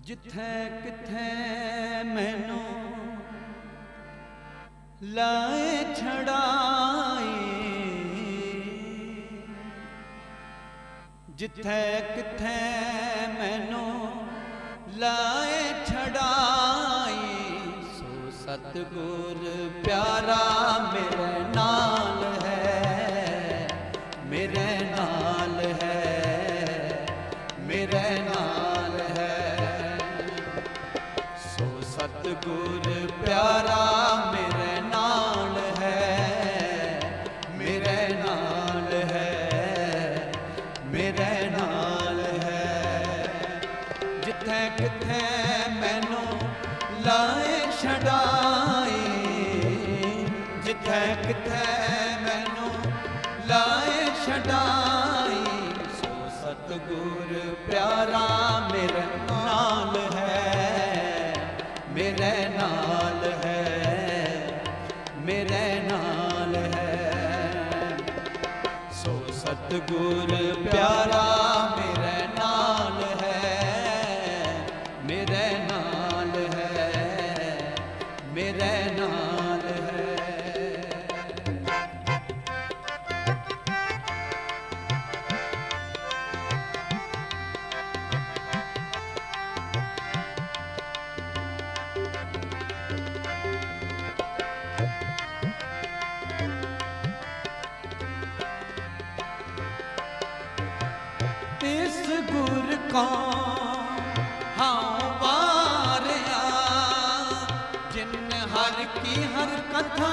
ਜਿੱਥੇ ਕਿੱਥੇ ਮੈਨੂੰ ਲਾਏ ਛੜਾਏ ਜਿੱਥੇ ਕਿੱਥੇ ਮੈਨੂੰ ਲਾਏ ਛੜਾਏ ਸੋ ਸਤਗੁਰ ਪਿਆਰਾ ਮੇਰੇ ਨਾਲ ਹੈ। ਲਾਏ ਸੋ ਸਤਗੁਰ ਪਿਆਰਾ ਮੇਰੇ ਨਾਲ ਹੈ ਮੇਰੇ ਨਾਲ ਹੈ ਮੇਰੇ ਨਾਲ ਹੈ ਸੋ ਸਤਗੁਰ ਪਿਆਰਾ ਕੋ ਹਾਂ ਜਿਨ ਹਰ ਕੀ ਹਰ ਕਥਾ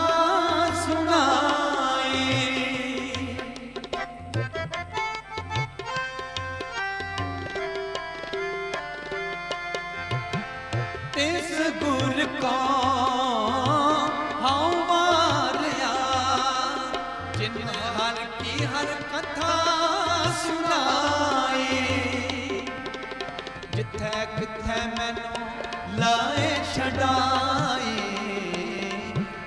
ਸੁਣਾਈ ਇਸ ਗੁਰ ਕੋ ਹਾਂ ਵਾਰਿਆ ਜਿਨ ਹਰ ਕੀ ਹਰ ਕਥਾ ਸੁਣਾਈ ਕਿੱਥੇ ਮੈਨੂੰ ਲਾਏ ਛਡਾਈ?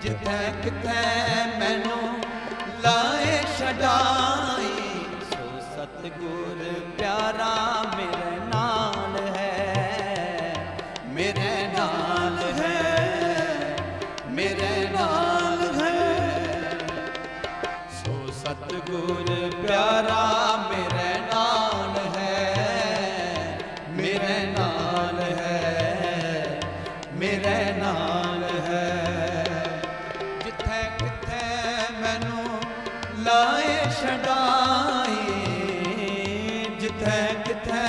ਜਿੱਥੇ ਕਿੱਥੇ ਮੈਨੂੰ ਲਾਏ ਛਡਾਈ? ਸੋ ਸਤਗੁਰ ਪਿਆਰਾ ਮੇਰੇ ਹੈ। ਜਿੱਥੇ ਕਿੱਥੇ ਮੈਨੂੰ ਲਾਏ ਛਡਾਈ, ਜਿੱਥੇ ਕਿੱਥੇ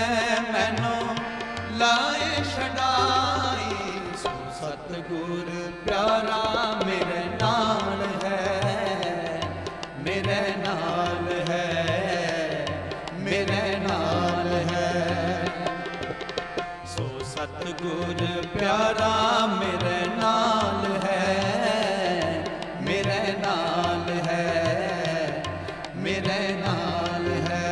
ਮੈਨੂੰ ਲਾਏ ਛਡਾਈ। ਸੋ ਸਤਗੁਰ ਪਿਆਰਾ ਮੇਰੇ ਨਾਲ ਹੈ ਮੇਰੇ ਨਾਲ ਹੈ।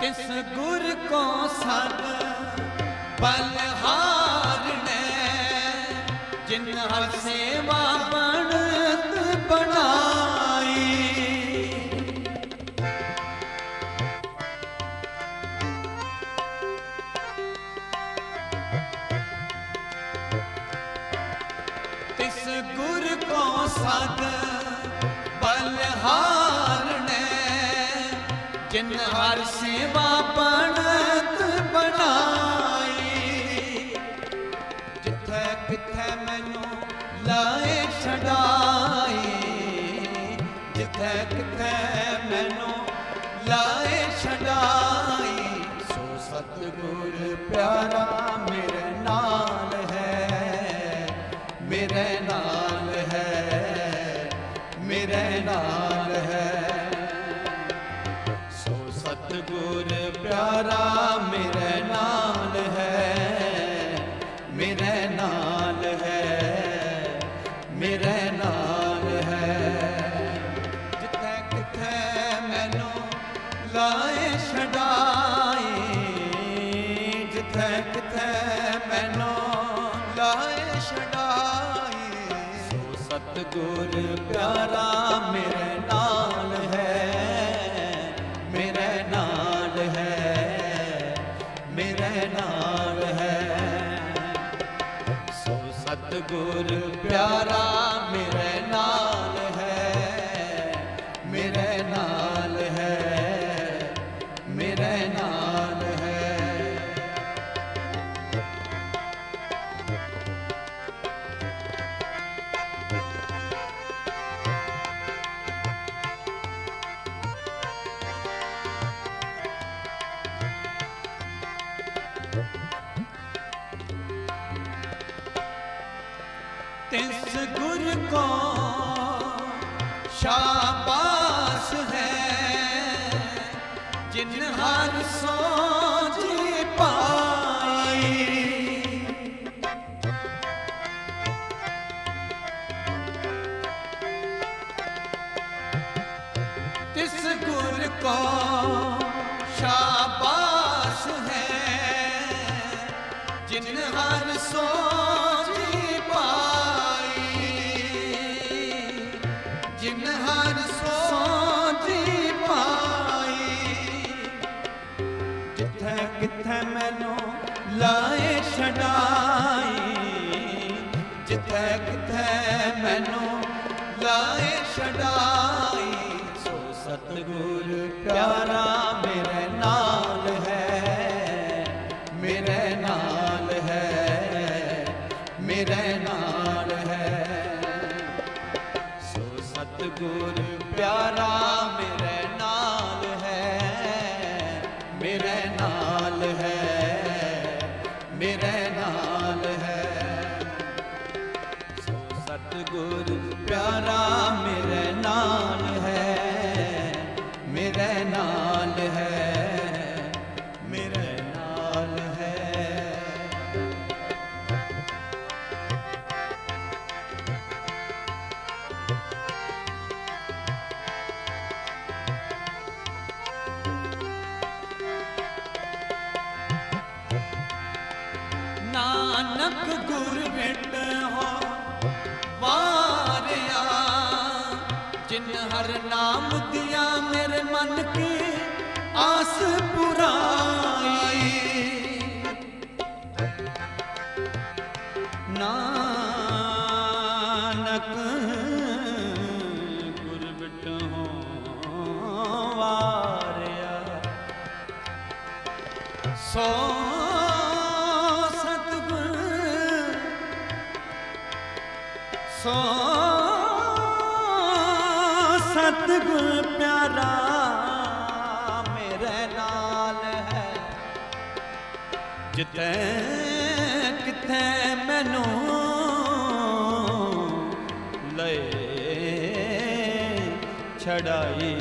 ਕਿਸ ਗੁਰ ਕੋ ਸਦ ਬਲਹਾਰ ਸੇਵਾ ਬਣਤ ਬਣਾਈ। ਤਿਸ ਗੁਰ ਕੋ ਸਦ ਬਲਹਾਰ ਨੇ ਜਿਨ ਹਰ ਸੇਵਾ ਬਣਤ ਬਣਾਈ। ਮੇਰੇ ਗੁਰ ਪਿਆਰਾ ਮੇਰੇ ਨਾਲ ਹੈ ਮੇਰੇ ਨਾਲ ਹੈ ਮੇਰੇ ਨਾਲ ਹੈ। ਸੋ ਸਤਗੁਰ ਪਿਆਰਾ ਤਿਸ ਗੁਰ ਕੋ ਸ਼ਾਬਾਸ਼ ਹੈ। ਜਿਨ ਹਰ ਸੋਝ ਪਾਈ। ਤਿਸ ਗੁਰ ਕੋ ਸ਼ਾਬਾਸ਼ ਹੈ। ਜਿਨ ਹਰ ਸੋਝੀ ਮੇਰੇ ਨਾਨਕ ਗੁਰ ਵਿਟ ਹੋ, ਵਾਰਿਆ। ਜਿਨ ਹਰ ਨਾਮ ਦਿਆ ਮੇਰੇ ਮਨ ਕੀ ਆਸ ਪੁਰਾਈ। ਨਾਨਕ ਗੁਰ ਵਿਟ ਹੋ, ਵਾਰਿਆ। ਸੋ ਸੋ ਸਤਿਗੁਰ ਪਿਆਰਾ ਮੇਰੇ ਨਾਲ ਹੈ। ਜਿੱਥੇ ਕਿਥੇ ਮੈਨੂੰ ਲਏ ਛੜਾਈ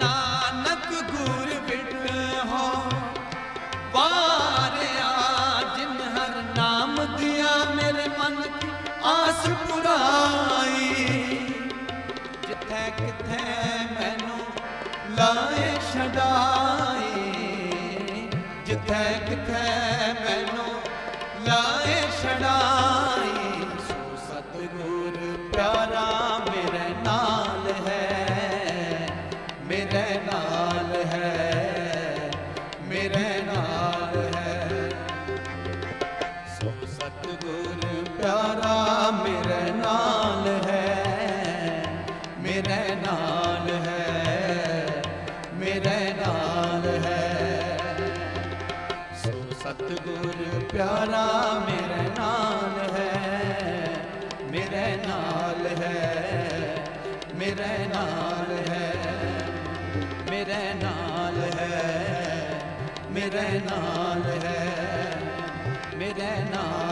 ਨਾਨਕ ਗੁਰ ਬਿਟ ਹੋ ਵਾਰਿਆ ਪਿਆਰਾ ਮੇਰੇ ਨਾਲ ਹੈ, ਮੇਰੇ ਨਾਲ ਹੈ, ਮੇਰੇ ਨਾਲ ਹੈ, ਮੇਰੇ ਨਾਲ ਹੈ, ਮੇਰੇ ਨਾਲ ਹੈ, ਮੇਰੇ ਨਾਲ